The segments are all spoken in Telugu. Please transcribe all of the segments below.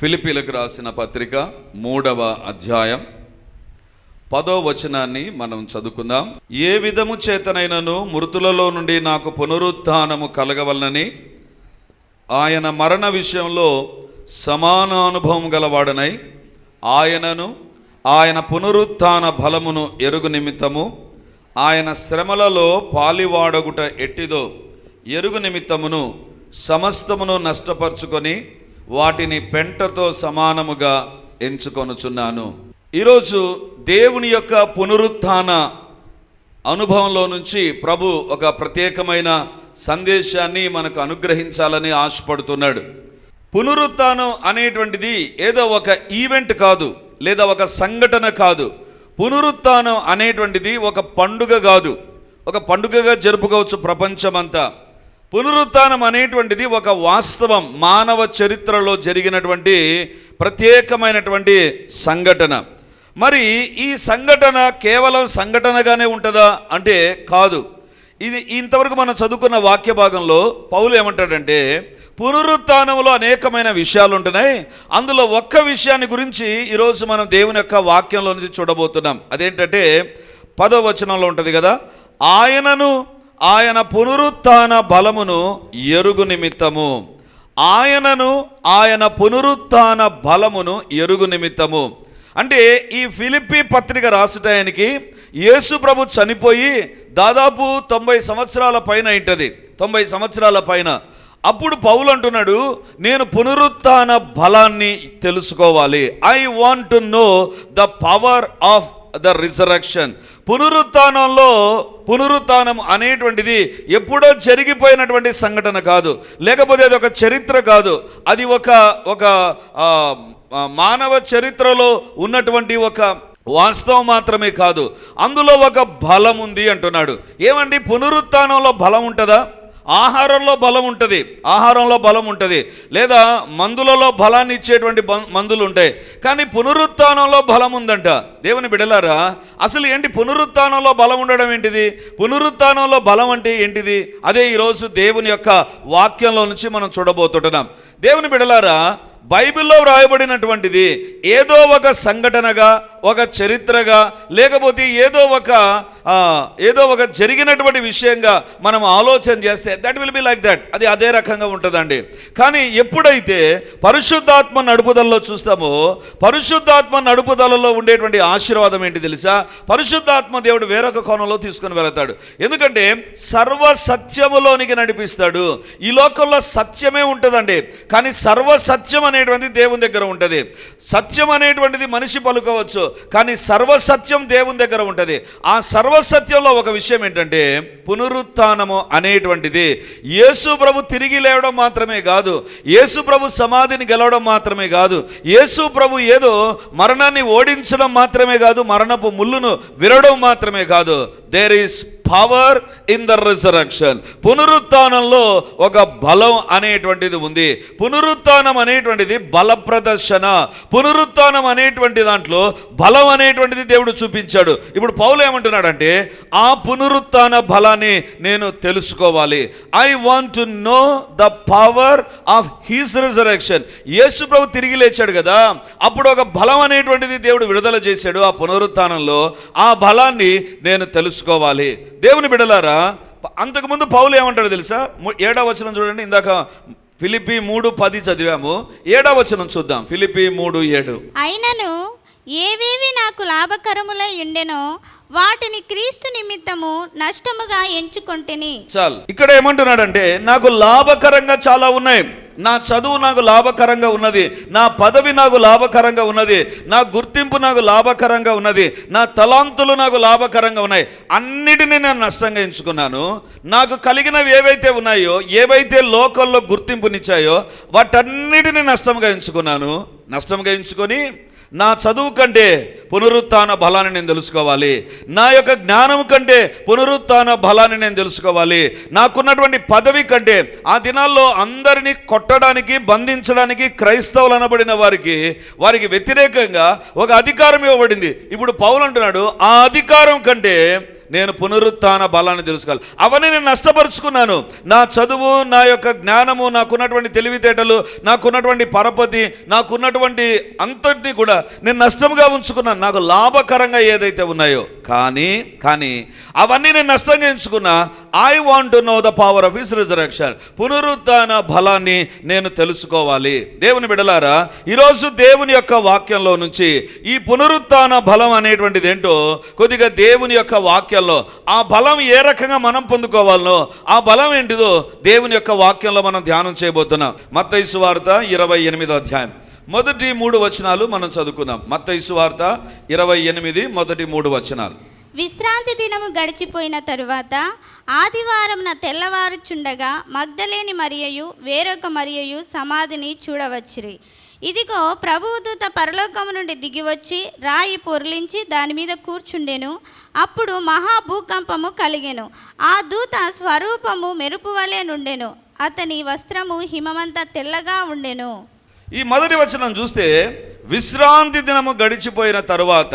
ఫిలిపీలకు రాసిన పత్రిక మూడవ అధ్యాయం. పదో వచనాన్ని మనం చదువుకుందాం. ఏ విధము చేతనైనను మృతులలో నుండి నాకు పునరుత్థానము కలగవలనని ఆయన మరణ విషయంలో సమానానుభవం గలవాడనై ఆయనను ఆయన పునరుత్థాన బలమును ఎరుగు నిమిత్తము ఆయన శ్రమలలో పాలివాడగుట ఎట్టిదో ఎరుగు నిమిత్తమును సమస్తమును నష్టపరుచుకొని వాటిని పెంటతో సమానముగా ఎంచుకొనుచున్నాను. ఈరోజు దేవుని యొక్క పునరుత్థాన అనుభవంలో నుంచి ప్రభు ఒక ప్రత్యేకమైన సందేశాన్ని మనకు అనుగ్రహించాలని ఆశపడుతున్నాడు. పునరుత్థానం అనేటువంటిది ఏదో ఒక ఈవెంట్ కాదు లేదా ఒక సంఘటన కాదు. పునరుత్థానం అనేటువంటిది ఒక పండుగ కాదు. ఒక పండుగగా జరుపుకోవచ్చు ప్రపంచమంతా. పునరుత్నం అనేటువంటిది ఒక వాస్తవం మానవ చరిత్రలో జరిగినటువంటి ప్రత్యేకమైనటువంటి సంఘటన. మరి ఈ సంఘటన కేవలం సంఘటనగానే ఉంటుందా? అంటే కాదు. ఇది ఇంతవరకు మనం చదువుకున్న వాక్య భాగంలో పౌలు ఏమంటాడంటే పునరుత్నంలో అనేకమైన విషయాలు ఉంటున్నాయి. అందులో ఒక్క విషయాన్ని గురించి ఈరోజు మనం దేవుని యొక్క వాక్యంలో నుంచి చూడబోతున్నాం. అదేంటంటే పదో వచనంలో ఉంటుంది కదా ఆయనను ఆయన పునరుత్న బలమును ఎరుగు నిమిత్తము. ఆయనను ఆయన పునరుత్న బలమును ఎరుగు నిమిత్తము. అంటే ఈ ఫిలిప్పి పత్రిక రాసటానికి యేసు ప్రభు చనిపోయి దాదాపు తొంభై సంవత్సరాల పైన ఇంటది. తొంభై సంవత్సరాల పైన. అప్పుడు పౌలు అంటున్నాడు నేను పునరుత్న బలాన్ని తెలుసుకోవాలి. I want to know the power of the resurrection పునరుత్నంలో పునరుత్నం అనేటువంటిది ఎప్పుడో జరిగిపోయినటువంటి సంఘటన కాదు. లేకపోతే అది ఒక చరిత్ర కాదు. అది ఒక ఒక మానవ చరిత్రలో ఉన్నటువంటి ఒక వాస్తవం మాత్రమే కాదు. అందులో ఒక బలం ఉంది అంటున్నాడు. ఏమండి? పునరుత్నంలో బలం ఉంటుందా? ఆహారంలో బలం ఉంటుంది ఆహారంలో బలం ఉంటుంది. లేదా మందులలో బలాన్ని ఇచ్చేటువంటి మందులు ఉంటాయి. కానీ పునరుత్థానంలో బలం ఉందంట. దేవుని బిడలారా అసలు ఏంటి పునరుత్థానంలో బలం ఉండడం ఏంటిది? పునరుత్థానంలో బలం అంటే ఏంటిది? అదే ఈరోజు దేవుని యొక్క వాక్యంలో నుంచి మనం చూడబోతుంటున్నాం. దేవుని బిడలారా బైబిల్లో వ్రాయబడినటువంటిది ఏదో ఒక సంఘటనగా ఒక చరిత్రగా లేకపోతే ఏదో ఒక ఏదో ఒక జరిగినటువంటి విషయంగా మనం ఆలోచన చేస్తే that will be like that అది అదే రకంగా ఉంటుందండి. కానీ ఎప్పుడైతే పరిశుద్ధాత్మ నడుపుదలలో చూస్తామో పరిశుద్ధాత్మ నడుపుదలలో ఉండేటువంటి ఆశీర్వాదం ఏంటి తెలుసా? పరిశుద్ధాత్మ దేవుడు వేరొక కోణంలో తీసుకొని వెళతాడు. ఎందుకంటే సర్వ సత్యములోనికి నడిపిస్తాడు. ఈ లోకంలో సత్యమే ఉంటుందండి. కానీ సర్వ సత్యం అనేటువంటిది దేవుని దగ్గర ఉంటుంది. సత్యం అనేటువంటిది మనిషి పలుకోవచ్చు కానీ సర్వసత్యం దేవుని దగ్గర ఉంటుంది. ఆ సర్వసత్యంలో ఒక విషయం ఏంటంటే పునరుత్నము అనేటువంటిది యేసు ప్రభు తిరిగి లేవడం మాత్రమే కాదు యేసు ప్రభు సమాధిని గెలవడం మాత్రమే కాదు యేసు ప్రభు ఏదో మరణాన్ని ఓడించడం మాత్రమే కాదు మరణపు ముళ్ళును విరవడం మాత్రమే కాదు. There is power in the resurrection పునరుత్నంలో ఒక బలం అనేటువంటిది ఉంది. పునరుత్నం అనేటువంటిది బల ప్రదర్శన పునరుత్నం అనేటువంటి దాంట్లో బలం అనేటువంటిది దేవుడు చూపించాడు. ఇప్పుడు పౌలు ఏమంటున్నాడంటే ఆ పునరుత్న బలాన్ని నేను తెలుసుకోవాలి. I want to know the power of his resurrection Yesu ప్రభు తిరిగి లేచాడు కదా. అప్పుడు ఒక బలం అనేటువంటిది దేవుడు విడుదల చేశాడు ఆ పునరుత్నంలో ఆ బలాన్ని నేను తెలుసుకోవాలి. దేవుని బిడలారా అంతకుముందు పౌలు ఏమంటాడు తెలుసా? ము- ఏడవ వచనం చూడండి ఇందాక ఫిలిపి మూడు పది చదివాము. ఏడవ వచనం చూద్దాం ఫిలిపి మూడు ఏడు. అయినను ఏవేవి నాకు లాభకరములై ఉండెనో వాటిని క్రీస్తు నిమిత్తము నష్టముగా ఎంచుకొంటిని. చాలు. ఇక్కడ ఏమంటున్నాడంటే నాకు లాభకరంగా చాలా ఉన్నాయి. నా చదువు నాకు లాభకరంగా ఉన్నది. నా పదవి నాకు లాభకరంగా ఉన్నది. నా గుర్తింపు నాకు లాభకరంగా ఉన్నది. నా తలాంతులు నాకు లాభకరంగా ఉన్నాయి. అన్నిటినీ నేను నష్టంగా ఎంచుకున్నాను. నాకు కలిగినవి ఏవైతే ఉన్నాయో ఏవైతే లోకల్లో గుర్తింపునిచ్చాయో వాటన్నిటిని నష్టంగా ఎంచుకున్నాను. నష్టంగా ఎంచుకొని నా చదువు కంటే పునరుత్న బలాన్ని నేను తెలుసుకోవాలి. నా యొక్క జ్ఞానం కంటే పునరుత్న బలాన్ని నేను తెలుసుకోవాలి. నాకున్నటువంటి పదవి కంటే ఆ దినాల్లో అందరినీ కొట్టడానికి బంధించడానికి క్రైస్తవులు అనబడిన వారికి వారికి వ్యతిరేకంగా ఒక అధికారం ఇవ్వబడింది. ఇప్పుడు పౌలు అంటున్నాడు ఆ అధికారం కంటే నేను పునరుత్థాన బలాన్ని తెలుసుకోవాలి. అవన్నీ నేను నష్టపరుచుకున్నాను. నా చదువు నా యొక్క జ్ఞానము నాకున్నటువంటి తెలివితేటలు నాకున్నటువంటి పరపతి నాకున్నటువంటి అంతటిని కూడా నేను నష్టంగా ఉంచుకున్నాను. నాకు లాభకరంగా ఏదైతే ఉన్నాయో. కానీ కానీ అవన్నీ నేను నష్టంగా ఎంచుకున్నా I want to know the power of his resurrection పునరుత్థాన బలాన్ని నేను తెలుసుకోవాలి. దేవుని బిడలారా ఈరోజు దేవుని యొక్క వాక్యంలో నుంచి ఈ పునరుత్థాన బలం అనేటువంటిది ఏంటో కొద్దిగా దేవుని యొక్క వాక్యం చేయాలో ఆ బలం ఏ రకంగా మనం పొందుకోవాలో ఆ బలం ఏంటిదో దేవుని యొక్క వాక్యంలో మనం ధ్యానం చేయబోతున్నాం. మత్తైసు వార్త ఇరవై ఎనిమిదో అధ్యాయం. మొదటి మూడు వచనాలు మనం చదువుకుందాం. మత్తైసు వార్త ఇరవై ఎనిమిది మొదటి మూడు వచనాలు. విశ్రాంతి దినము గడిచిపోయిన తరువాత ఆదివారంన తెల్లవారుచుండగా మగ్ధలేని మరియయు వేరొక మరియయు సమాధిని చూడవచ్చిరి. ఇదిగో ప్రభుదూత పరలోకము నుండి దిగివచ్చి రాయి పొర్లించి దాని మీద కూర్చుండెను. అప్పుడు మహా భూకంపము కలిగెను. ఆ దూత స్వరూపము మెరుపు వలె నుండెను. అతని వస్త్రము హిమమంతా తెల్లగా ఉండెను. ఈ మొదటి వచనం చూస్తే విశ్రాంతి దినము గడిచిపోయిన తరువాత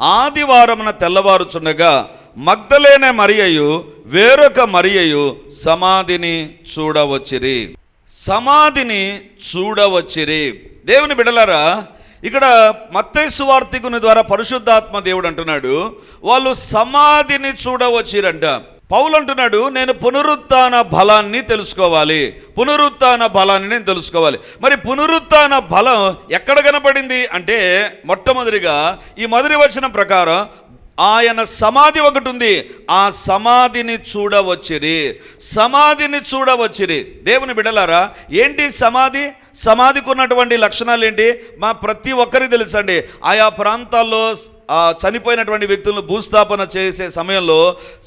ఆదివారమున తెల్లవారుచుండగా మగ్ధలేనే మరియయు వేరొక మరియయు సమాధిని చూడవచ్చిరి. సమాధిని చూడవచ్చిరి. దేవుని బిడలారా ఇక్కడ మత్తైసు వార్తికుని ద్వారా పరిశుద్ధాత్మ దేవుడు అంటున్నాడు వాళ్ళు సమాధిని చూడవచ్చిరంట. పౌలు అంటున్నాడు నేను పునరుత్న బలాన్ని తెలుసుకోవాలి. పునరుత్న బలాన్ని నేను తెలుసుకోవాలి. మరి పునరుత్న బలం ఎక్కడ కనపడింది? అంటే మొట్టమొదటిగా ఈ మొదటి వచనం ప్రకారం ఆయన సమాధి ఒకటి ఉంది. ఆ సమాధిని చూడవచ్చిరి. సమాధిని చూడవచ్చిరి. దేవుని బిడలారా ఏంటి సమాధి? సమాధికి ఉన్నటువంటి లక్షణాలు ఏంటి మా ప్రతి ఒక్కరికి తెలుసండి. ఆయా ప్రాంతాల్లో ఆ చనిపోయినటువంటి వ్యక్తులను భూస్థాపన చేసే సమయంలో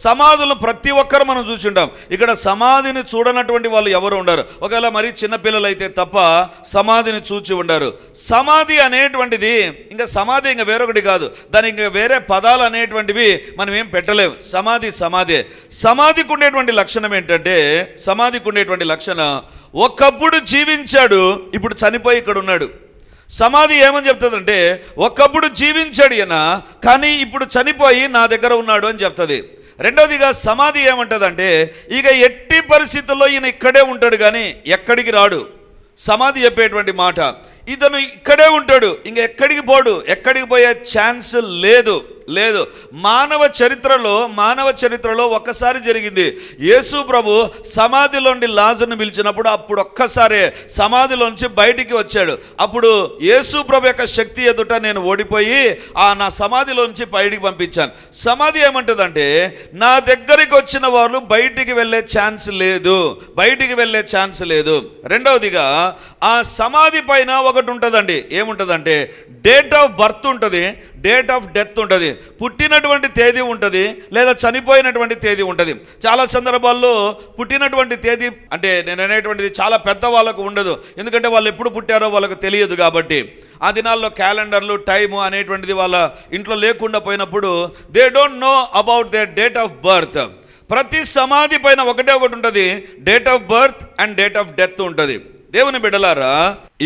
సమాధులను ప్రతి ఒక్కరు మనం చూసింటాం. ఇక్కడ సమాధిని చూడనటువంటి వాళ్ళు ఎవరు ఉండరు. ఒకవేళ మరీ చిన్నపిల్లలు అయితే తప్ప సమాధిని చూచి ఉండరు. సమాధి అనేటువంటిది ఇంకా సమాధి ఇంకా వేరొకటి కాదు. దానికి ఇంకా వేరే పదాలు అనేటువంటివి మనం ఏం పెట్టలేము సమాధి సమాధి. సమాధికి ఉండేటువంటి లక్షణం ఏంటంటే సమాధికి ఉండేటువంటి లక్షణం ఒకప్పుడు జీవించాడు ఇప్పుడు చనిపోయి ఇక్కడ ఉన్నాడు. సమాధి ఏమని చెప్తుందంటే ఒకప్పుడు జీవించాడు ఈయన కానీ ఇప్పుడు చనిపోయి నా దగ్గర ఉన్నాడు అని చెప్తుంది. రెండవదిగా సమాధి ఏమంటుందంటే ఇక ఎట్టి పరిస్థితుల్లో ఈయన ఇక్కడే ఉంటాడు కానీ ఎక్కడికి రాడు. సమాధి చెప్పేటువంటి మాట. ఇతను ఇక్కడే ఉంటాడు ఇంక ఎక్కడికి పోడు ఎక్కడికి పోయే ఛాన్స్ లేదు. లేదు. మానవ చరిత్రలో మానవ చరిత్రలో ఒక్కసారి జరిగింది. యేసు ప్రభు సమాధిలోండి లాజర్ను పిలిచినప్పుడు అప్పుడు ఒక్కసారే సమాధిలోంచి బయటికి వచ్చాడు. అప్పుడు యేసు ప్రభు యొక్క శక్తి ఎదుట నేను ఓడిపోయి ఆ నా సమాధిలోంచి బయటికి పంపించాను. సమాధి ఏమంటుందంటే నా దగ్గరికి వచ్చిన వాళ్ళు బయటికి వెళ్ళే ఛాన్స్ లేదు. బయటికి వెళ్ళే ఛాన్స్ లేదు. రెండవదిగా ఆ సమాధి పైన ఒకటి ఉంటుందండి. ఏముంటుందంటే డేట్ ఆఫ్ బర్త్ ఉంటుంది. డేట్ ఆఫ్ డెత్ ఉంటుంది. పుట్టినటువంటి తేదీ ఉంటుంది లేదా చనిపోయినటువంటి తేదీ ఉంటుంది. చాలా సందర్భాల్లో పుట్టినటువంటి తేదీ అంటే నేను అనేటువంటిది చాలా పెద్ద వాళ్ళకు ఉండదు. ఎందుకంటే వాళ్ళు ఎప్పుడు పుట్టారో వాళ్ళకు తెలియదు కాబట్టి. ఆ దినాల్లో క్యాలెండర్లు టైము అనేటువంటిది వాళ్ళ ఇంట్లో లేకుండా పోయినప్పుడు they don't know about they date of birth ప్రతి సమాధి పైన ఒకటే ఒకటి ఉంటుంది. Date of birth and date of death ఉంటుంది. దేవుని బిడ్డలారా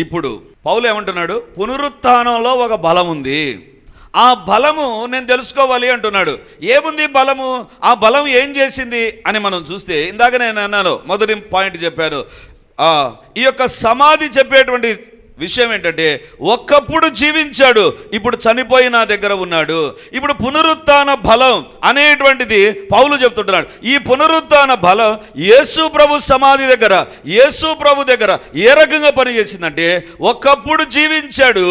ఇప్పుడు పౌలు ఏమంటున్నాడు? పునరుత్నంలో ఒక బలం ఉంది. ఆ బలము నేను తెలుసుకోవాలి అంటున్నాడు. ఏముంది బలము? ఆ బలం ఏం చేసింది అని మనం చూస్తే ఇందాక నేను అన్నాను మొదటి పాయింట్ చెప్పాను. ఈ యొక్క సమాధి చెప్పేటువంటి విషయం ఏంటంటే ఒక్కప్పుడు జీవించాడు ఇప్పుడు చనిపోయి నా దగ్గర ఉన్నాడు. ఇప్పుడు పునరుత్న బలం అనేటువంటిది పౌలు చెప్తుంటున్నాడు. ఈ పునరుత్న బలం యేసు ప్రభు సమాధి దగ్గర యేసు ప్రభు దగ్గర ఏ రకంగా పనిచేసిందంటే ఒకప్పుడు జీవించాడు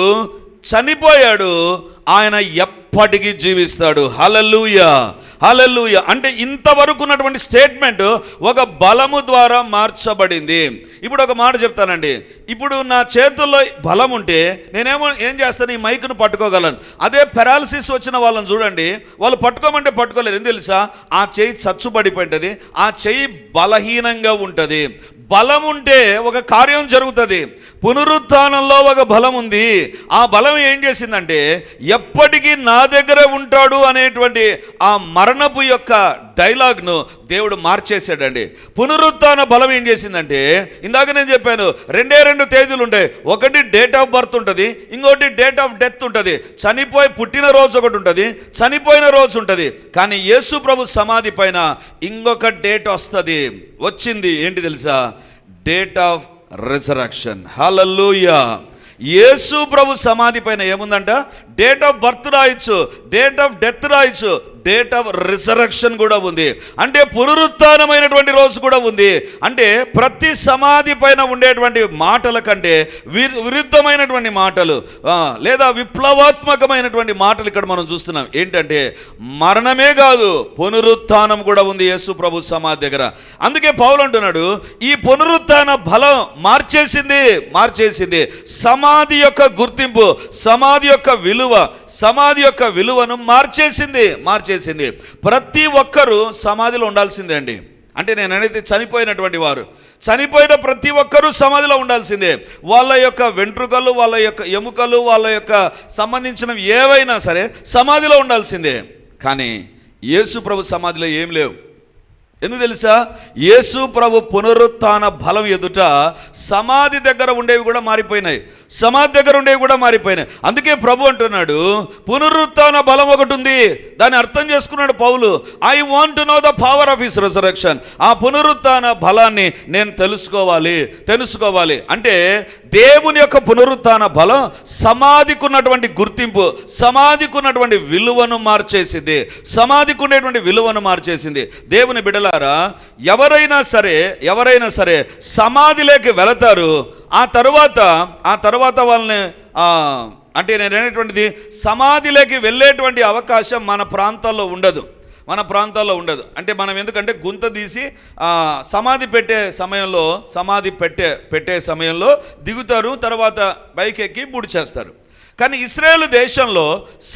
చనిపోయాడు ఆయన ఎప్పటికీ జీవిస్తాడు. హలలుయ హలలుయ అంటే ఇంతవరకు ఉన్నటువంటి స్టేట్మెంట్ ఒక బలము ద్వారా మార్చబడింది. ఇప్పుడు ఒక మాట చెప్తానండి. ఇప్పుడు నా చేతుల్లో బలం ఉంటే నేనేమో ఏం చేస్తాను? ఈ మైక్ను పట్టుకోగలను. అదే పెరాలసిస్ వచ్చిన వాళ్ళని చూడండి. వాళ్ళు పట్టుకోమంటే పట్టుకోలేరు. ఎందుకు తెలుసా? ఆ చెయ్యి చచ్చుబడిపోయింటుంది. ఆ చెయ్యి బలహీనంగా ఉంటుంది. బలం ఉంటే ఒక కార్యం జరుగుతుంది. పునరుత్నంలో ఒక బలం ఉంది ఆ బలం ఏం చేసిందంటే ఎప్పటికీ నా దగ్గర ఉంటాడు అనేటువంటి ఆ మరణపు యొక్క డైలాగ్ను దేవుడు మార్చేశాడండి. పునరుత్థాన బలం ఏం చేసిందంటే ఇందాక నేను చెప్పాను రెండే రెండు తేదీలు ఉంటాయి. ఒకటి డేట్ ఆఫ్ బర్త్ ఉంటుంది ఇంకోటి డేట్ ఆఫ్ డెత్ ఉంటుంది. చనిపోయి పుట్టిన రోజు ఒకటి ఉంటుంది చనిపోయిన రోజు ఉంటుంది. కానీ యేసు ప్రభు సమాధి పైన ఇంకొక డేట్ వస్తుంది. వచ్చింది ఏంటి తెలుసా? Date of resurrection. Hallelujah! Yesu ప్రభు సమాధి పైన ఏముందంట? డేట్ ఆఫ్ బర్త్ రాయొచ్చు. డేట్ ఆఫ్ డెత్ రాయొచ్చు. డేట్ ఆఫ్ రిజరక్షన్ కూడా ఉంది. అంటే పునరుత్నమైనటువంటి రోజు కూడా ఉంది. అంటే ప్రతి సమాధి పైన ఉండేటువంటి మాటల కంటే వి- విరుద్ధమైనటువంటి మాటలు లేదా విప్లవాత్మకమైనటువంటి మాటలు ఇక్కడ మనం చూస్తున్నాం. ఏంటంటే మరణమే కాదు పునరుత్నం కూడా ఉంది యేసు ప్రభు సమాధి దగ్గర. అందుకే పౌలు అంటున్నాడు ఈ పునరుత్న బలం మార్చేసింది మార్చేసింది. సమాధి యొక్క గుర్తింపు సమాధి యొక్క విలువ సమాధి యొక్క విలువను మార్చేసింది మార్చేసింది. ప్రతి ఒక్కరూ సమాధిలో ఉండాల్సిందే అండి. అంటే నేను అనేది చనిపోయినటువంటి వారు. చనిపోయిన ప్రతి ఒక్కరూ సమాధిలో ఉండాల్సిందే. వాళ్ళ యొక్క వెంట్రుకలు వాళ్ళ యొక్క ఎముకలు వాళ్ళ యొక్క సంబంధించిన ఏవైనా సరే సమాధిలో ఉండాల్సిందే. కానీ యేసు ప్రభు సమాధిలో ఏం లేవు. ఎందుకు తెలుసా? యేసు ప్రభు పునరుత్థాన బలం ఎదుట సమాధి దగ్గర ఉండేవి కూడా మారిపోయినాయి. సమాధి దగ్గర ఉండేవి కూడా మారిపోయినాయి. అందుకే ప్రభు అంటున్నాడు పునరుత్న బలం ఒకటి ఉంది. దాన్ని అర్థం చేసుకున్నాడు Paul. I want know the power of his resurrection ఆ పునరుత్న బలాన్ని నేను తెలుసుకోవాలి తెలుసుకోవాలి. అంటే దేవుని యొక్క పునరుత్న బలం సమాధికి ఉన్నటువంటి గుర్తింపు సమాధికి ఉన్నటువంటి విలువను మార్చేసింది. సమాధికి ఉండేటువంటి విలువను మార్చేసింది. దేవుని బిడలారా ఎవరైనా సరే ఎవరైనా సరే సమాధిలోకి వెళతారు ఆ తర్వాత ఆ తర్వాత వాళ్ళని అంటే నేను అనేటువంటిది సమాధిలోకి వెళ్ళేటువంటి అవకాశం మన ప్రాంతాల్లో ఉండదు. మన ప్రాంతాల్లో ఉండదు. అంటే మనం ఎందుకంటే గుంత తీసి సమాధి పెట్టే సమయంలో సమాధి పెట్టే పెట్టే సమయంలో దిగుతారు తర్వాత బైక్ ఎక్కి బుడి చేస్తారు కానీ ఇస్రాయేల్ దేశంలో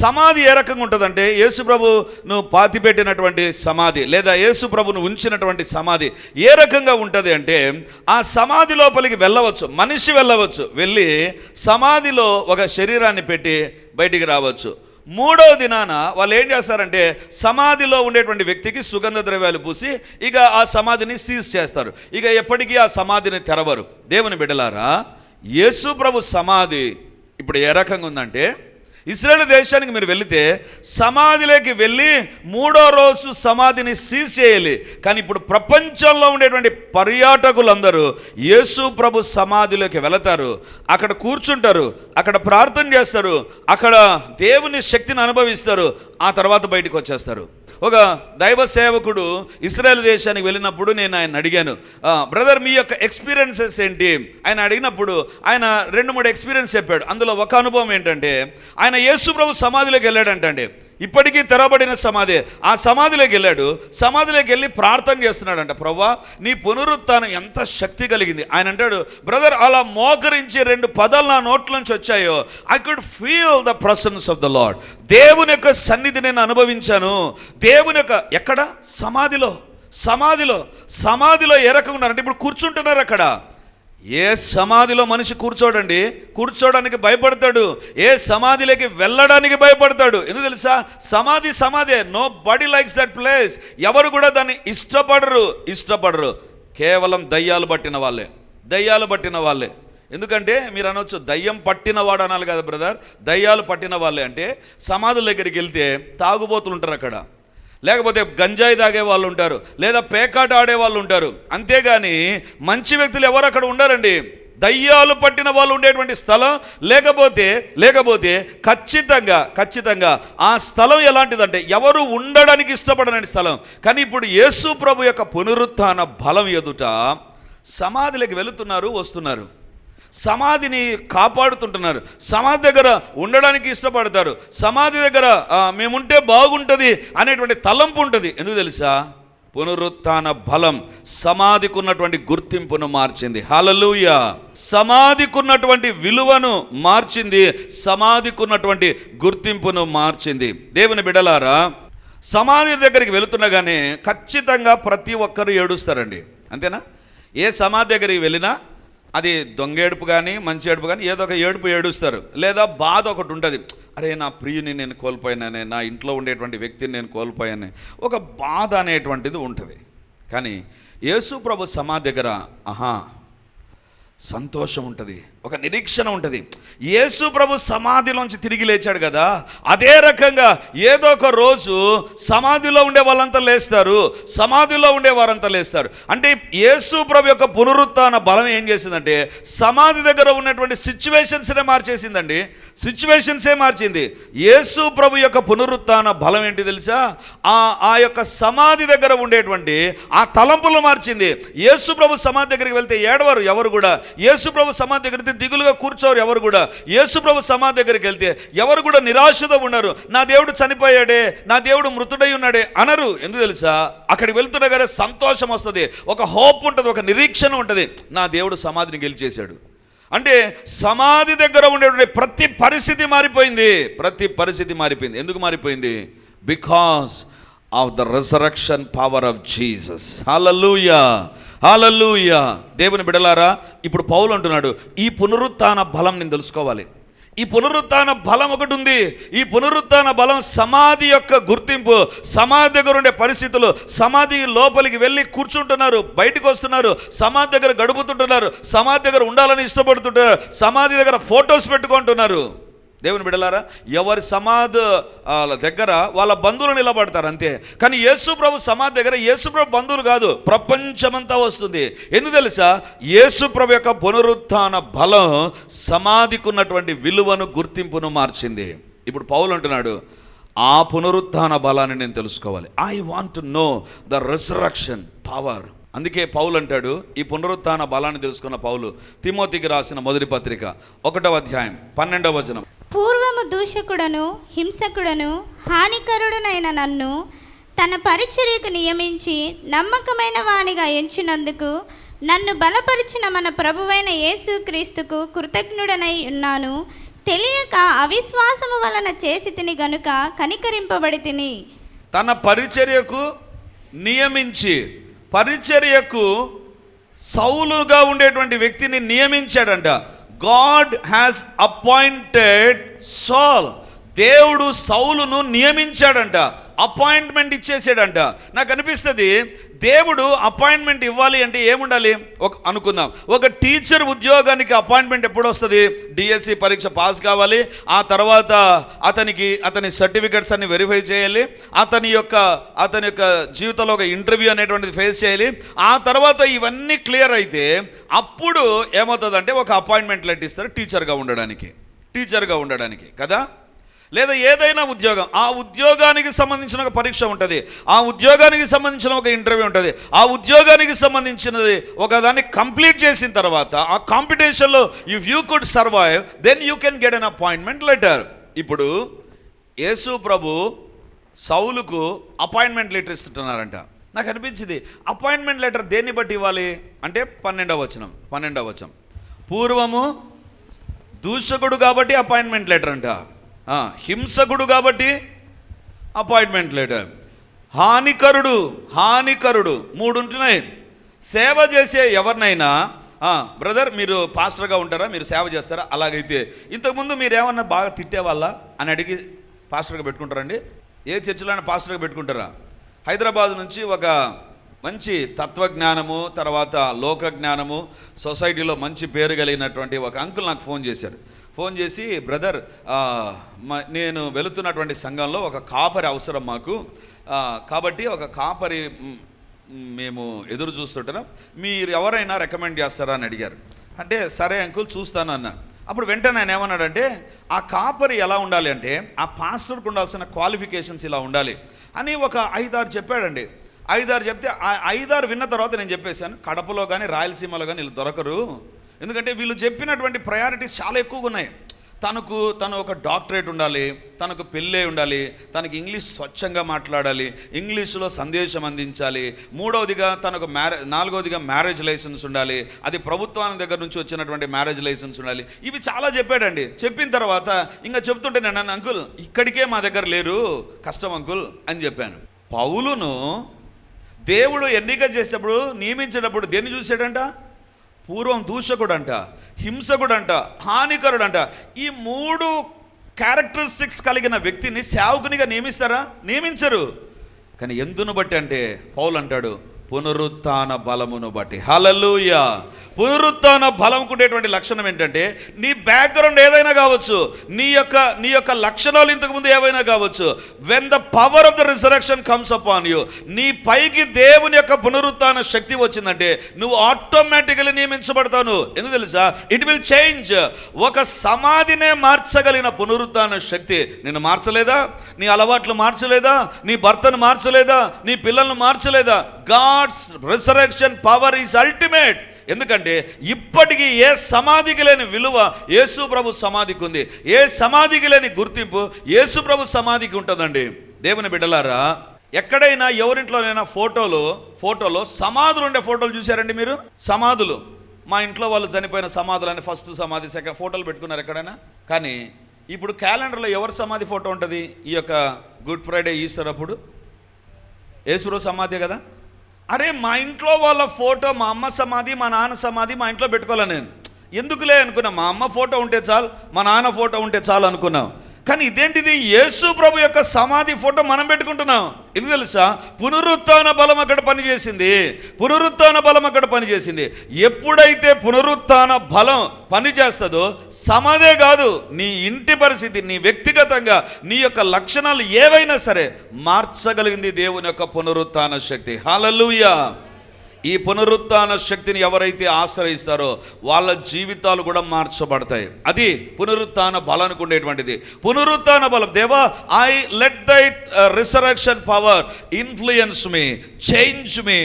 సమాధి ఏ రకంగా ఉంటుందంటే యేసుప్రభును పాతిపెట్టినటువంటి సమాధి లేదా యేసుప్రభును ఉంచినటువంటి సమాధి ఏ రకంగా ఉంటుంది అంటే ఆ సమాధి లోపలికి వెళ్ళవచ్చు మనిషి వెళ్ళవచ్చు వెళ్ళి సమాధిలో ఒక శరీరాన్ని పెట్టి బయటికి రావచ్చు. మూడవ దినాన వాళ్ళు ఏం చేస్తారంటే సమాధిలో ఉండేటువంటి వ్యక్తికి సుగంధ ద్రవ్యాలు పూసి ఇక ఆ సమాధిని సీజ్ చేస్తారు. ఇక ఎప్పటికీ ఆ సమాధిని తెరవరు. దేవుని బిడ్డలారా యేసు ప్రభు సమాధి ఇప్పుడు ఏ రకంగా ఉందంటే ఇస్రాయేల్ దేశానికి మీరు వెళితే సమాధిలోకి వెళ్ళి మూడో రోజు సమాధిని సీజ్ చేయాలి. కానీ ఇప్పుడు ప్రపంచంలో ఉండేటువంటి పర్యాటకులందరూ యేసు ప్రభు సమాధిలోకి వెళతారు. అక్కడ కూర్చుంటారు అక్కడ ప్రార్థన చేస్తారు అక్కడ దేవుని శక్తిని అనుభవిస్తారు ఆ తర్వాత బయటకు వచ్చేస్తారు. ఒక దైవ సేవకుడు ఇస్రాయేల్ దేశానికి వెళ్ళినప్పుడు నేను ఆయన అడిగాను బ్రదర్ మీ యొక్క ఎక్స్పీరియన్సెస్ ఏంటి? ఆయన అడిగినప్పుడు ఆయన రెండు మూడు ఎక్స్పీరియన్స్ చెప్పాడు. అందులో ఒక అనుభవం ఏంటంటే ఆయన యేసుప్రభు సమాధిలోకి వెళ్ళాడంటండి. ఇప్పటికీ తెరబడిన సమాధి. ఆ సమాధిలోకి వెళ్ళాడు. సమాధిలోకి వెళ్ళి ప్రార్థన చేస్తున్నాడంట. ప్రవ్వా నీ పునరుత్నం ఎంత శక్తి కలిగింది. ఆయన అంటాడు బ్రదర్ అలా మోకరించి రెండు పదాలు నా నోట్ల నుంచి వచ్చాయో I could feel the presence of the Lord దేవుని యొక్క సన్నిధి నేను అనుభవించాను. దేవుని యొక్క ఎక్కడ? సమాధిలో. సమాధిలో. సమాధిలో ఏ రకంగా ఉన్నారంటే ఇప్పుడు కూర్చుంటున్నారు అక్కడ. ఏ సమాధిలో మనిషి కూర్చోడండి కూర్చోడానికి భయపడతాడు. ఏ సమాధిలోకి వెళ్ళడానికి భయపడతాడు. ఎందుకు తెలుసా? సమాధి సమాధే. Nobody likes that place ఎవరు కూడా దాన్ని ఇష్టపడరు ఇష్టపడరు. కేవలం దయ్యాలు పట్టిన వాళ్ళే. దయ్యాలు పట్టిన వాళ్ళే. ఎందుకంటే మీరు అనొచ్చు దయ్యం పట్టిన వాడు అనాలి కదా బ్రదర్ దయ్యాలు పట్టిన వాళ్ళే. అంటే సమాధుల దగ్గరికి వెళ్తే తాగుబోతులు ఉంటారు అక్కడ. లేకపోతే గంజాయి తాగే వాళ్ళు ఉంటారు లేదా పేకాట ఆడే వాళ్ళు ఉంటారు. అంతేగాని మంచి వ్యక్తులు ఎవరు అక్కడ ఉండరండి? దయ్యాలు పట్టిన వాళ్ళు ఉండేటువంటి స్థలం లేకపోతే లేకపోతే ఖచ్చితంగా ఖచ్చితంగా ఆ స్థలం ఎలాంటిదంటే ఎవరు ఉండడానికి ఇష్టపడని స్థలం. కానీ ఇప్పుడు యేసు ప్రభు యొక్క పునరుత్థాన బలం ఎదుట సమాధిలోకి వెళుతున్నారు వస్తున్నారు. సమాధిని కాపాడుతుంటున్నారు. సమాధి దగ్గర ఉండడానికి ఇష్టపడతారు. సమాధి దగ్గర మేముంటే బాగుంటుంది అనేటువంటి తలంపు ఉంటుంది. ఎందుకు తెలుసా? పునరుత్న బలం సమాధికి ఉన్నటువంటి గుర్తింపును మార్చింది. హలలుయ సమాధికి ఉన్నటువంటి విలువను మార్చింది. సమాధికి ఉన్నటువంటి గుర్తింపును మార్చింది. దేవుని బిడలారా సమాధి దగ్గరికి వెళుతుండగానే ఖచ్చితంగా ప్రతి ఒక్కరు ఏడుస్తారండి. అంతేనా? ఏ సమాధి దగ్గరికి వెళ్ళినా అది దొంగ ఏడుపు కానీ మంచి ఏడుపు కానీ ఏదో ఒక ఏడుపు ఏడుస్తారు. లేదా బాధ ఒకటి ఉంటుంది. అరే నా ప్రియుని నేను కోల్పోయాననే నా ఇంట్లో ఉండేటువంటి వ్యక్తిని నేను కోల్పోయానే ఒక బాధ అనేటువంటిది ఉంటుంది. కానీ యేసు ప్రభు సమాధి దగ్గర ఆహా సంతోషం ఉంటుంది ఒక నిరీక్షణ ఉంటుంది. యేసు ప్రభు సమాధిలోంచి తిరిగి లేచాడు కదా అదే రకంగా ఏదో ఒక రోజు సమాధిలో ఉండే వాళ్ళంతా లేస్తారు సమాధిలో ఉండే వారంతా లేస్తారు. అంటే యేసు ప్రభు యొక్క పునరుత్న బలం ఏం చేసిందంటే సమాధి దగ్గర ఉన్నటువంటి సిచ్యువేషన్స్నే మార్చేసిందండి. సిచ్యువేషన్సే మార్చింది? యేసు ప్రభు యొక్క పునరుత్న బలం ఏంటి తెలుసా? ఆ ఆ యొక్క సమాధి దగ్గర ఉండేటువంటి ఆ తలంపులు మార్చింది. యేసు ప్రభు సమాధి దగ్గరికి వెళ్తే ఏడవరు ఎవరు కూడా. యేసు ప్రభు సమాధి దగ్గరికి వెళ్తే దిగులుగా కూర్చోరు ఎవరు కూడా. యేసు ప్రభు సమాధి దగ్గరికి వెళ్తే ఎవరు కూడా నిరాశతో ఉన్నారు నా దేవుడు చనిపోయాడే నా దేవుడు మృతుడై ఉన్నాడే అనరు. ఎందుకు తెలుసా? అక్కడికి వెళ్తుండగానే సంతోషం వస్తుంది. ఒక హోప్ ఉంటుంది ఒక నిరీక్షణ ఉంటుంది. నా దేవుడు సమాధిని గెలిచేశాడు. అంటే సమాధి దగ్గర ఉండేటువంటి ప్రతి పరిస్థితి మారిపోయింది. ప్రతి పరిస్థితి మారిపోయింది. ఎందుకు మారిపోయింది? Because of the resurrection power of Jesus hallelujah hallelujah దేవుని బిడలారా ఇప్పుడు పౌలు అంటున్నాడు ఈ పునరుత్థాన బలం నేను తెలుసుకోవాలి. ఈ పునరుత్థాన బలం ఒకటి ఉంది. ఈ పునరుత్థాన బలం సమాధి యొక్క గుర్తింపు సమాధి దగ్గర ఉండే పరిస్థితులు సమాధి లోపలికి వెళ్ళి కూర్చుంటున్నారు బయటకు వస్తున్నారు సమాధి దగ్గర గడుపుతుంటున్నారు సమాధి దగ్గర ఉండాలని ఇష్టపడుతుంటున్నారు సమాధి దగ్గర ఫొటోస్ పెట్టుకుంటున్నారు. దేవుని బిడలారా ఎవరి సమాధి వాళ్ళ దగ్గర వాళ్ళ బంధువులు నిలబడతారు అంతే. కానీ యేసు ప్రభు సమాధి దగ్గర యేసు ప్రభు బంధువులు కాదు ప్రపంచమంతా వస్తుంది. ఎందుకు తెలుసా? యేసు ప్రభు యొక్క పునరుత్థాన బలం సమాధికి ఉన్నటువంటి విలువను గుర్తింపును మార్చింది. ఇప్పుడు పౌలు అంటున్నాడు ఆ పునరుత్థాన బలాన్ని నేను తెలుసుకోవాలి. I want to know the resurrection power అందుకే పౌలు అంటాడు ఈ పునరుత్థాన బలాన్ని తెలుసుకున్న పౌలు తిమోతికి రాసిన మొదటి పత్రిక ఒకటవ అధ్యాయం పన్నెండవ వచనం. పూర్వము దూషకుడను హింసకుడను హానికరుడునైన నన్ను తన పరిచర్యకు నియమించి నమ్మకమైన వానిగా ఎంచినందుకు నన్ను బలపరిచిన మన ప్రభువైన యేసుక్రీస్తుకు కృతజ్ఞుడనై ఉన్నాను. తెలియక అవిశ్వాసము వలన చేసి తిని గనుక కనికరింపబడి తిని. తన పరిచర్యకు నియమించి పరిచర్యకు సౌలుగా ఉండేటువంటి వ్యక్తిని నియమించాడంట. గాడ్ హ్యాస్ అపాయింటెడ్ సాల్ దేవుడు సౌలును నియమించాడంట. అపాయింట్మెంట్ ఇచ్చేసాడంట. నాకు అనిపిస్తుంది దేవుడు అపాయింట్మెంట్ ఇవ్వాలి అంటే ఏముండాలి? ఒక అనుకుందాం. ఒక టీచర్ ఉద్యోగానికి అపాయింట్మెంట్ ఎప్పుడు వస్తుంది డిఎస్సి పరీక్ష పాస్ కావాలి ఆ తర్వాత అతనికి అతని సర్టిఫికెట్స్ అన్ని వెరిఫై చేయాలి అతని యొక్క అతని యొక్క జీవితంలో ఒక ఇంటర్వ్యూ అనేటువంటిది ఫేస్ చేయాలి ఆ తర్వాత ఇవన్నీ క్లియర్ అయితే అప్పుడు ఏమవుతుందంటే ఒక అపాయింట్మెంట్ లెట్ ఇస్తారు టీచర్గా ఉండడానికి. టీచర్గా ఉండడానికి కదా? లేదా ఏదైనా ఉద్యోగం ఆ ఉద్యోగానికి సంబంధించిన ఒక పరీక్ష ఉంటుంది ఆ ఉద్యోగానికి సంబంధించిన ఒక ఇంటర్వ్యూ ఉంటుంది ఆ ఉద్యోగానికి సంబంధించినది ఒక దాన్ని కంప్లీట్ చేసిన తర్వాత ఆ కాంపిటీషన్లో if you could survive then you can get an appointment letter ఇప్పుడు యేసు ప్రభు సౌలుకు అపాయింట్మెంట్ లెటర్ ఇస్తున్నారంట. నాకు అనిపించింది అపాయింట్మెంట్ లెటర్ దేన్ని బట్టి ఇవ్వాలి? అంటే పన్నెండవ వచనం పన్నెండవ వచనం. పూర్వము దూషకుడు కాబట్టి అపాయింట్మెంట్ లెటర్ అంట. హింసకుడు కాబట్టి అపాయింట్మెంట్ లెటర్. హానికరుడు హానికరుడు మూడు ఉంటున్నాయి సేవ చేసే ఎవరినైనా బ్రదర్ మీరు పాస్టర్గా ఉంటారా? మీరు సేవ చేస్తారా? అలాగైతే. ఇంతకుముందు మీరు ఏమన్నా బాగా తిట్టేవాళ్ళ? అని అడిగి పాస్టర్గా పెట్టుకుంటారండి. ఏ చర్చిలో పాస్టర్గా పెట్టుకుంటారా? హైదరాబాద్ నుంచి ఒక మంచి తత్వజ్ఞానము తర్వాత లోక జ్ఞానము సొసైటీలో మంచి పేరు కలిగినటువంటి ఒక అంకుల్ నాకు ఫోన్ చేశారు. ఫోన్ చేసి బ్రదర్ మ- నేను వెళుతున్నటువంటి సంఘంలో ఒక కాపరి అవసరం మాకు. కాబట్టి ఒక కాపరి మేము ఎదురు చూస్తుంటున్నాం. మీరు ఎవరైనా రికమెండ్ చేస్తారా? అని అడిగారు. అంటే సరే అంకుల్ చూస్తాను అన్న. అప్పుడు వెంటనే ఆయన ఏమన్నాడంటే ఆ కాపరి ఎలా ఉండాలి అంటే ఆ పాస్టర్కి ఉండాల్సిన క్వాలిఫికేషన్స్ ఇలా ఉండాలి అని ఒక ఐదారు చెప్పాడండి. ఐదారు చెప్తే ఆ ఐదారు విన్న తర్వాత నేను చెప్పేశాను. కడపలో కానీ రాయలసీమలో కానీ వీళ్ళు దొరకరు. ఎందుకంటే వీళ్ళు చెప్పినటువంటి ప్రయారిటీస్ చాలా ఎక్కువగా ఉన్నాయి. తనకు తను ఒక డాక్టరేట్ ఉండాలి తనకు పెళ్ళే ఉండాలి తనకు ఇంగ్లీష్ స్వచ్ఛంగా మాట్లాడాలి ఇంగ్లీష్లో సందేశం అందించాలి మూడవదిగా తనకు మ్యారే నాలుగవదిగా మ్యారేజ్ లైసెన్స్ ఉండాలి అది ప్రభుత్వానికి దగ్గర నుంచి వచ్చినటువంటి మ్యారేజ్ లైసెన్స్ ఉండాలి. ఇవి చాలా చెప్పాడండి. చెప్పిన తర్వాత ఇంకా చెప్తుంటే నేను అంకుల్ ఇక్కడికే మా దగ్గర లేరు కష్టం అంకుల్ అని చెప్పాను. పౌలును దేవుడు ఎన్నిక చేసేటప్పుడు నియమించేటప్పుడు దేన్ని చూసాడంట పూర్వం దూషకుడంట హింసకుడంట హానికరుడంట ఈ మూడు క్యారెక్టరిస్టిక్స్ కలిగిన వ్యక్తిని సేవకునిగా నియమిస్తారా? నియమించరు. కానీ ఎందును బట్టి అంటే పౌలు అంటాడు పునరుత్న బలమును బట్టి. హలలుయ పునరుత్న బలంకు ఉండేటువంటి లక్షణం ఏంటంటే నీ బ్యాక్గ్రౌండ్ ఏదైనా కావచ్చు నీ యొక్క నీ యొక్క లక్షణాలు ఇంతకుముందు ఏవైనా కావచ్చు when the power of the resurrection comes upon you నీ పైకి దేవుని యొక్క పునరుత్న శక్తి వచ్చిందంటే నువ్వు ఆటోమేటికలీ నియమించబడతాను ఎందుకు తెలుసా? ఇట్ విల్ చేంజ్ ఒక సమాధినే మార్చగలిగిన పునరుత్న శక్తి నిన్ను మార్చలేదా? నీ అలవాట్లు మార్చలేదా? నీ భర్తను మార్చలేదా? నీ పిల్లల్ని మార్చలేదా? God's resurrection power is ultimate ఎందుకంటే ఇప్పటికీ ఏ సమాధికి లేని విలువ యేసు ప్రభు సమాధికి ఉంది. ఏ సమాధికి లేని గుర్తింపు యేసు ప్రభు సమాధికి ఉంటుందండి. దేవుని బిడ్డలారా ఎక్కడైనా ఎవరింట్లోనైనా ఫోటోలు ఫోటోలో సమాధులు ఉండే ఫోటోలు చూశారండి మీరు? సమాధులు. మా ఇంట్లో వాళ్ళు చనిపోయిన సమాధులని ఫస్ట్ సమాధి సెకండ్ ఫోటోలు పెట్టుకున్నారు ఎక్కడైనా? కానీ ఇప్పుడు క్యాలెండర్లో ఎవరి సమాధి ఫోటో ఉంటుంది? ఈ యొక్క గుడ్ ఫ్రైడే ఈస్టర్ అప్పుడు? యేసుప్రభు సమాధి కదా? అరే మా ఇంట్లో వాళ్ళ ఫోటో మా అమ్మ సమాధి మా నాన్న సమాధి మా ఇంట్లో పెట్టుకోవాలి నేను? ఎందుకులే అనుకున్నా? మా అమ్మ ఫోటో ఉంటే చాలు మా నాన్న ఫోటో ఉంటే చాలు అనుకున్నాం కానీ ఇదేంటిది? యేసు ప్రభు యొక్క సమాధి ఫోటో మనం పెట్టుకుంటున్నాం. ఇది తెలుసా? పునరుత్న బలం అక్కడ పనిచేసింది. పునరుత్న బలం అక్కడ పనిచేసింది. ఎప్పుడైతే పునరుత్న బలం పనిచేస్తుందో సమాధే కాదు నీ ఇంటి పరిస్థితి నీ వ్యక్తిగతంగా నీ యొక్క లక్షణాలు ఏవైనా సరే మార్చగలిగింది దేవుని యొక్క పునరుత్న శక్తి. హల్లెలూయా! ఈ పునరుత్న శక్తిని ఎవరైతే ఆశ్రయిస్తారో వాళ్ళ జీవితాలు కూడా మార్చబడతాయి. అది పునరుత్న బలానికి ఉండేటువంటిది. పునరుత్న బలం దేవా I let thy resurrection power influence me change me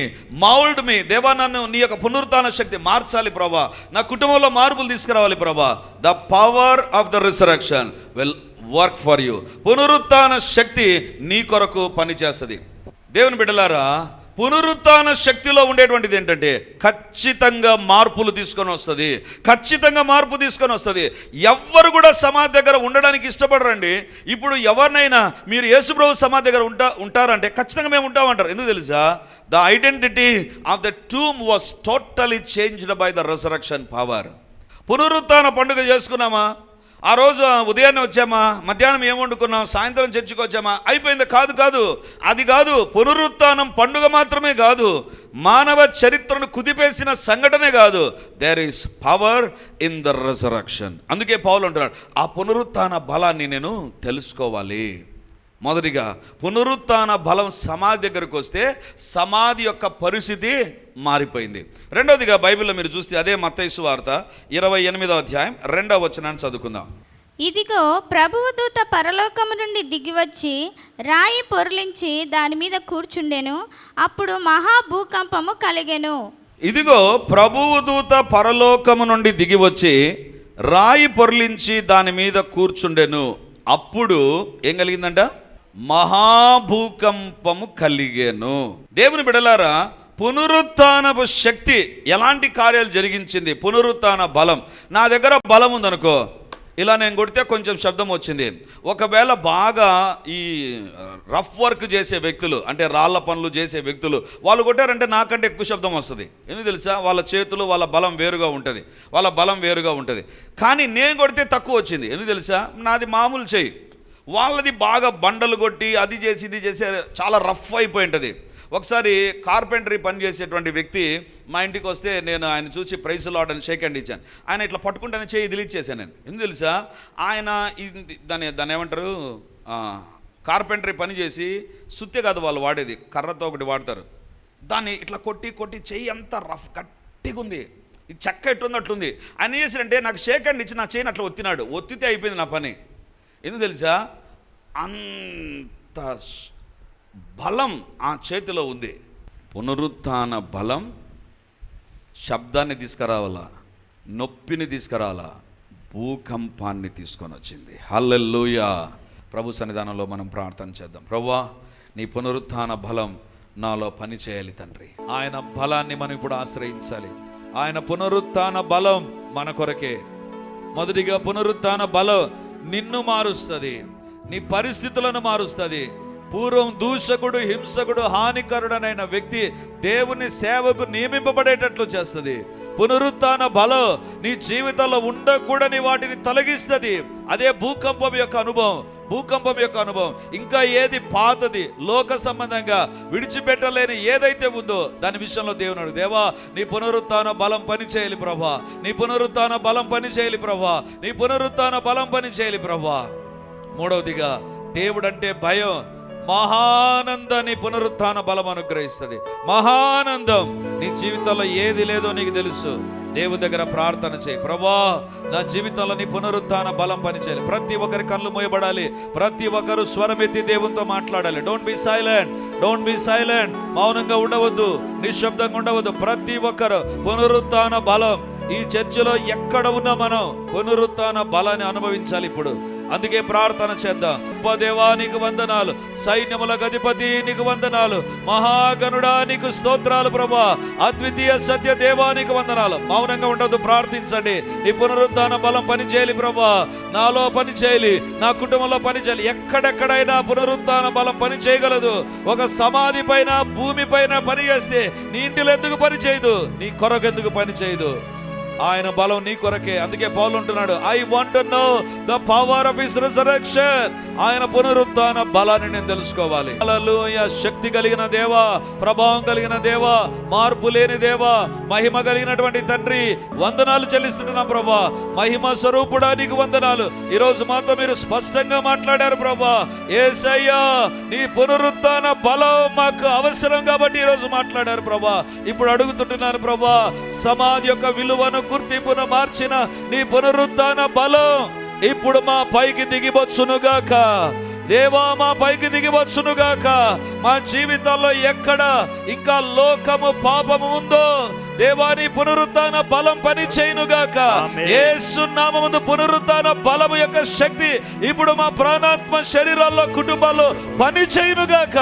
mould me దేవా నన్ను నీ యొక్క పునరుత్న శక్తి మార్చాలి ప్రభా. నా కుటుంబంలో మార్పులు తీసుకురావాలి ప్రభా. The power of the resurrection will work for you పునరుత్న శక్తి నీ కొరకు పనిచేస్తుంది. దేవుని బిడ్డలారా పునరుత్న శక్తిలో ఉండేటువంటిది ఏంటంటే ఖచ్చితంగా మార్పులు తీసుకొని వస్తుంది. ఖచ్చితంగా మార్పు తీసుకొని వస్తుంది. ఎవ్వరు కూడా సమాధి దగ్గర ఉండడానికి ఇష్టపడరండి. ఇప్పుడు ఎవరినైనా మీరు యేసుప్రభు సమాధి దగ్గర ఉంటా ఉంటారంటే ఖచ్చితంగా మేము ఉంటామంటారు. ఎందుకు తెలుసా? The identity of the tomb was totally changed by the resurrection power పునరుత్న పండుగ చేసుకున్నామా? ఆ రోజు ఉదయాన్నే వచ్చామా? మధ్యాహ్నం ఏం వండుకున్నాం? సాయంత్రం చర్చికి వచ్చామా? అయిపోయింది. కాదు కాదు. అది కాదు. పునరుత్నం పండుగ మాత్రమే కాదు. మానవ చరిత్రను కుదిపేసిన సంఘటనే కాదు. There is power in the resurrection అందుకే పౌలు అంటున్నాడు ఆ పునరుత్న బలాన్ని నేను తెలుసుకోవాలి. మొదటిగా పునరుత్థాన బలం సమాధి దగ్గరకు వస్తే సమాధి యొక్క పరిస్థితి మారిపోయింది. రెండవదిగా బైబిల్లో మీరు చూస్తే అదే మత్తైసు వార్త ఇరవై ఎనిమిదవ అధ్యాయం రెండవ వచనాన్ని చదువుకుందాం. ఇదిగో ప్రభువు దూత పరలోకము నుండి దిగివచ్చి రాయి పొర్లించి దాని మీద కూర్చుండెను. అప్పుడు మహా భూకంపము కలిగెను. ఇదిగో ప్రభువు దూత పరలోకము నుండి దిగి వచ్చి రాయి పొర్లించి దాని మీద కూర్చుండెను. అప్పుడు ఏం కలిగిందంట? మహాభూకంపము కలిగేను. దేవుని బిడలారా పునరుత్నపు శక్తి ఎలాంటి కార్యాలు జరిగించింది? పునరుత్న బలం. నా దగ్గర బలం ఉందనుకో ఇలా నేను కొడితే కొంచెం శబ్దం వచ్చింది. ఒకవేళ బాగా ఈ రఫ్ వర్క్ చేసే వ్యక్తులు అంటే రాళ్ళ పనులు చేసే వ్యక్తులు వాళ్ళు కొట్టారంటే నాకంటే ఎక్కువ శబ్దం వస్తుంది. ఎందుకు తెలుసా? వాళ్ళ చేతులు వాళ్ళ బలం వేరుగా ఉంటుంది. వాళ్ళ బలం వేరుగా ఉంటుంది. కానీ నేను కొడితే తక్కువ వచ్చింది. ఎందుకు తెలుసా? నాది మామూలు చేయి వాళ్ళది బాగా బండలు కొట్టి అది చేసి ఇది చేసే చాలా రఫ్ అయిపోయి ఉంటుంది. ఒకసారి కార్పెంటరీ పని చేసేటువంటి వ్యక్తి మా ఇంటికి వస్తే నేను ఆయన చూసి ప్రైజ్ లాడ్ అని షేక్ హ్యాండ్ ఇచ్చాను. ఆయన ఇట్లా పట్టుకుంటానే చేయి దిలిచ్చేసాను నేను. ఎందుకు తెలుసా? ఆయన ఇది దాన్ని దాన్ని ఏమంటారు? కార్పెంటరీ పని చేసి సుత్తే కాదు వాళ్ళు వాడేది. కర్రతో ఒకటి వాడతారు. దాన్ని ఇట్లా కొట్టి కొట్టి చెయ్యి అంత రఫ్ గట్టిగా ఉంది. ఇది చెక్క ఎట్టుంది అట్లుంది. ఆయన ఏం చేశాడంటే నాకు షేక్ హ్యాండ్ ఇచ్చి నా చేయని అట్లా ఒత్తినాడు. ఒత్తితే అయిపోయింది నా పని. ఎందుకు తెలుసా? అంత బలం ఆ చేతిలో ఉంది. పునరుత్న బలం శబ్దాన్ని తీసుకురావాలా? నొప్పిని తీసుకురావాలా? భూకంపాన్ని తీసుకొని వచ్చింది హల్లెలూయ! ప్రభు సన్నిధానంలో మనం ప్రార్థన చేద్దాం. ప్రభువా నీ పునరుత్న బలం నాలో పని చేయాలి తండ్రి. ఆయన బలాన్ని మనం ఇప్పుడు ఆశ్రయించాలి. ఆయన పునరుత్న బలం మన కొరకే. మొదటిగా పునరుత్న బలం నిన్ను మారుస్తుంది నీ పరిస్థితులను మారుస్తుంది. పూర్వం దూషకుడు హింసకుడు హానికరుడనైన వ్యక్తి దేవుని సేవకు నియమింపబడేటట్లు చేస్తుంది. పునరుత్న బలం నీ జీవితంలో ఉండకూడని వాటిని తొలగిస్తుంది. అదే భూకంపం యొక్క అనుభవం. భూకంపం యొక్క అనుభవం. ఇంకా ఏది పాతది? లోక సంబంధంగా విడిచిపెట్టలేని ఏదైతే ఉందో దాని విషయంలో దేవుని అడుగు. దేవా నీ పునరుత్న బలం పని చేయాలి ప్రభా. నీ పునరుత్న బలం పని చేయాలి ప్రభా. నీ పునరుత్న బలం పని చేయాలి ప్రభా. మూడవదిగా దేవుడంటే భయం. మహానందాన్ని పునరుత్థాన బలం అనుగ్రహిస్తుంది. మహానందం నీ జీవితంలో ఏది లేదో నీకు తెలుసు. దేవు దగ్గర ప్రార్థన చేయి. ప్రభా నా జీవితంలో నీ పునరుత్థాన బలం పనిచేయాలి. ప్రతి ఒక్కరి కళ్ళు మూయబడాలి. ప్రతి ఒక్కరు స్వరమెత్తి దేవునితో మాట్లాడాలి. Don't be silent don't be silent మౌనంగా ఉండవద్దు. నిశ్శబ్దంగా ఉండవద్దు. ప్రతి ఒక్కరు పునరుత్థాన బలం. ఈ చర్చిలో ఎక్కడ ఉన్నా మనం పునరుత్థాన బలాన్ని అనుభవించాలి ఇప్పుడు. అందుకే ప్రార్థన చేద్దాం. ఉపదేవానికి నీకు వందనాలు సైన్యముల గధిపతి నీకు వందనాలు మహాగణుడా నీకు స్తోత్రాలు ప్రభా. అద్వితీయ సత్య దేవానికి వందనాలు. మౌనంగా ఉండదు ప్రార్థించండి. నీ పునరుద్ధాన బలం పనిచేయాలి ప్రభా. నాలో పని చేయాలి నా కుటుంబంలో పని చేయాలి ఎక్కడెక్కడైనా పునరుద్ధాన బలం పని చేయగలదు ఒక సమాధి పైన భూమి పైన పని చేస్తే నీ ఇంటిలో ఎందుకు పని చేయదు? నీ కొరకు ఎందుకు పని చేయదు? ఆయన బలం నీ కొరకే. అందుకే పౌలు ఉంటున్నాడు I want know the power of his resurrection ఆయన పునరుత్న బలాన్ని నేను తెలుసుకోవాలి. శక్తి కలిగిన దేవా ప్రభావం కలిగిన దేవా మార్పు లేని దేవా మహిమ కలిగినటువంటి తండ్రి వందనాలు చెల్లిస్తున్నా ప్రభా. మహిమ స్వరూపుడా నీకు వందనాలు. ఈరోజు మాతో మీరు స్పష్టంగా మాట్లాడారు ప్రభా. ఏసయ్యా నీ పునరుత్న బలం మాకు అవసరం కాబట్టి ఈరోజు మాట్లాడారు ప్రభా. ఇప్పుడు అడుగుతుంటున్నాను ప్రభా సమాధి యొక్క విలువను గుర్తింపును మార్చిన నీ పునరుద్ధాన బలం ఇప్పుడు మా పైకి దిగివచ్చునుగాక. దేవా మా పైకి దిగివచ్చునుగాక. మా జీవితాల్లో ఎక్కడ ఇంకా లోకము పాపము ఉందో దేవాని పునరుత్థాన బలం పని చేయునుగాక ఆమేన్. యేసు నామముందు పునరుత్థాన బలము యొక్క శక్తి ఇప్పుడు మా ప్రాణాత్మ శరీరాల్లో కుటుంబాల్లో పని చేయునుగాక.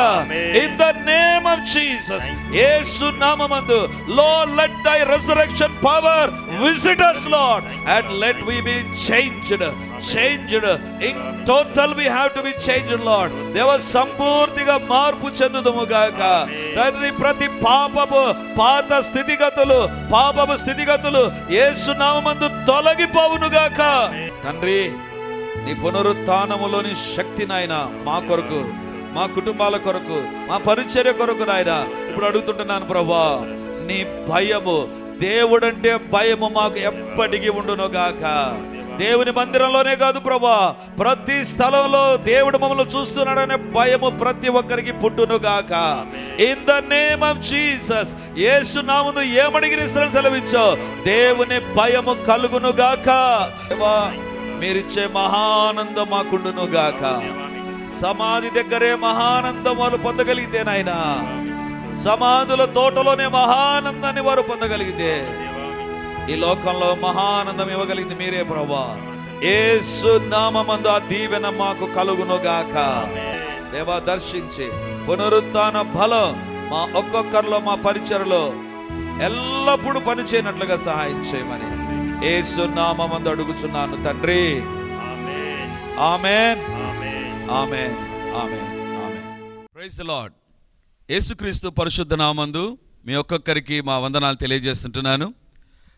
In the name of Jesus Yesu నామమందు Lord let thy resurrection power visit us Lord and let we be changed changed in total we have to be changed Lord దేవ సంపూర్తిగా మార్పు చెందుదుము గాక తండ్రి ప్రతి పాపము పాత స్థితిగతులు పాపము స్థితిగతులు యేసు నామమందు తొలగిపోవును గాక తండ్రి నీ పునరుత్నములోని శక్తి నాయన మా కొరకు మా కుటుంబాల కొరకు మా పరిచర్య కొరకు నాయన. ఇప్పుడు అడుగుతుంటున్నాను ప్రభా నీ భయము దేవుడంటే భయము మాకు ఎప్పటికీ ఉండును గాక దేవుని మందిరంలోనే కాదు ప్రభా. ప్రతి స్థలంలో దేవుడు మమ్మల్ని చూస్తున్నాడనే భయము ప్రతి ఒక్కరికి పుట్టును గాక. In the name of Jesus Yesu నామును ఏమడిగిన సెలవించావు దేవుని భయము కలుగును గాక. మీరిచ్చే మహానందం మాకుండును గాక. సమాధి దగ్గరే మహానందం వాళ్ళు పొందగలిగితే నాయన. సమాధుల తోటలోనే మహానందాన్ని వారు పొందగలిగితే. ఈ లోకంలో మహానందం ఇవ్వగలిగింది మీరే ప్రభా. ఏసు నామమందు ఆ దీవెన మాకు కలుగును గాక దేవా దర్శించి పునరుత్థాన బలం మా ఒక్కొక్కరిలో మా పరిచయలో ఎల్లప్పుడూ పని చేయనట్లుగా సహాయం చేయమని ఏసు నామమందు అడుగుచున్నాను తండ్రి. Amen. Amen. Amen. Amen. Praise Lord. Yesukristu పరిశుద్ధ నామందు మీ ఒక్కొక్కరికి మా వందనాలు తెలియజేస్తుంటున్నాను.